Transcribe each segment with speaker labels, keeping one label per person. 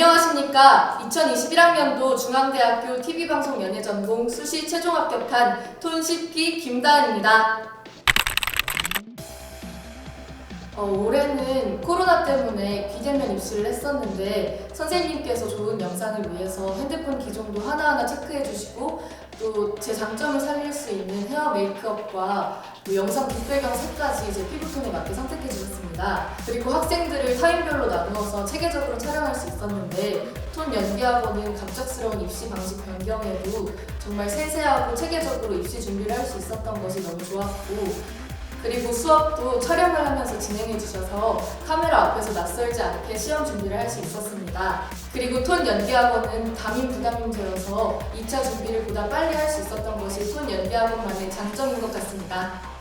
Speaker 1: 안녕하십니까. 2021학년도 중앙대학교 TV방송 연예 전공 수시 최종 합격한 톤CP 김다은입니다. 어, 올해는 코로나 때문에 비대면 입시를 했었는데 선생님께서 좋은 영상을 위해서 핸드폰 기종도 하나하나 체크해 주시고 또 제 장점을 살릴 수 있는 헤어 메이크업과 또 영상 뒷배경 색까지 제 피부톤에 맞게 선택해 주셨 습니다. 그리고 학생들을 타임별로 나누어서 체계적으로 촬영할 수 있었는데 톤 연기학원은 갑작스러운 입시 방식 변경에도 정말 세세하고 체계적으로 입시 준비를 할 수 있었던 것이 너무 좋았고 그리고 수업도 촬영을 하면서 진행해 주셔서 카메라 앞에서 낯설지 않게 시험 준비를 할 수 있었습니다. 그리고 톤 연기학원은 담임 부담임제여서 2차 준비를 보다 빨리 할 수 있었던 것이 톤 연기학원만의 장점인 것 같습니다.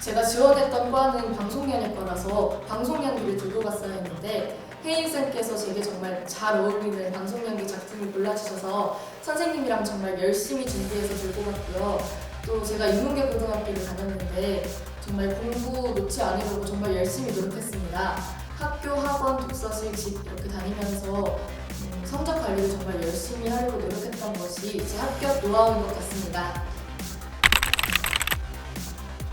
Speaker 1: 제가 지원했던 과는 방송연예과라서 방송연기를 들고 갔어야 했는데 혜인쌤께서 제게 정말 잘 어울리는 방송연기 작품을 골라주셔서 선생님이랑 정말 열심히 준비해서 들고 갔고요. 또 제가 인문계 고등학교를 다녔는데 정말 공부 놓지 않으려고 정말 열심히 노력했습니다. 학교, 학원, 독서실, 집 이렇게 다니면서 음, 성적 관리를 정말 열심히 하려고 노력했던 것이 제 합격 노하우인 것 같습니다.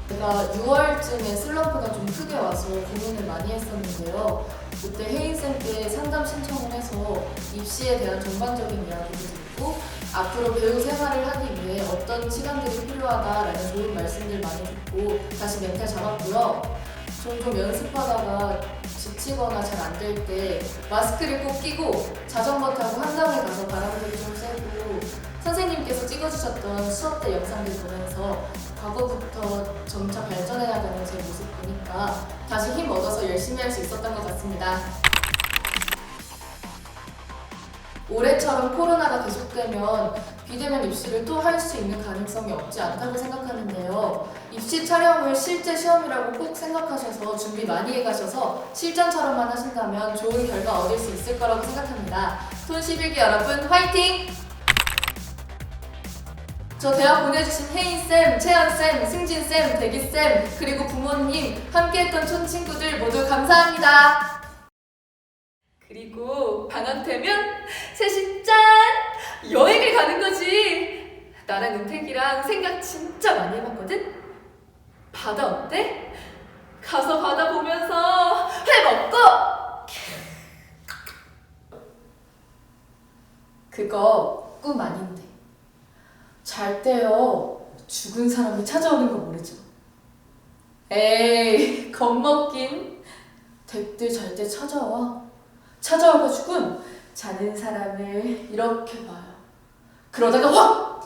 Speaker 1: 제가 6월쯤에 슬럼프가 좀 크게 와서 고민을 많이 했었는데요. 그때 혜인쌤 께 상담 신청을 해서 입시에 대한 전반적인 이야기를 듣고 앞으로 배우 생활을 하기 위해 어떤 시간들이 필요하다라는 좋은 말씀들 많이 듣고 다시 멘탈 잡았고요. 종종 연습하다가 지치거나 잘 안 될 때 마스크를 꼭 끼고 자전거 타고 한강에 가서 바람도 좀 쐬고 선생님께서 찍어주셨던 수업 때 영상들 보면서 과거부터 점차 발전해 나가는 제 모습 보니까 다시 힘 얻어서 열심히 할 수 있었던 것 같습니다. 올해처럼 코로나가 계속되면 비대면 입시를 또 할 수 있는 가능성이 없지 않다고 생각하는데요. 입시 촬영을 실제 시험이라고 꼭 생각하셔서 준비 많이 해가셔서 실전처럼만 하신다면 좋은 결과 얻을 수 있을 거라고 생각합니다. 톤 11기 여러분 화이팅! 저 대학 보내주신 혜인쌤, 채연쌤, 승진쌤, 대기쌤, 그리고 부모님, 함께했던 촌 친구들 모두 감사합니다. 그리고 방학 되면 셋이 짠! 여행을 가는 거지! 나랑 은택이랑 생각 진짜 많이 해봤거든? 바다 어때? 가서 바다 보면서 회 먹고! 그거 꿈 아닌데. 잘 때요. 죽은 사람이 찾아오는 거 모르죠? 에이 겁먹긴. 댁들 잘 때 찾아와. 찾아와가지고 자는 사람을 이렇게 봐요. 그러다가 확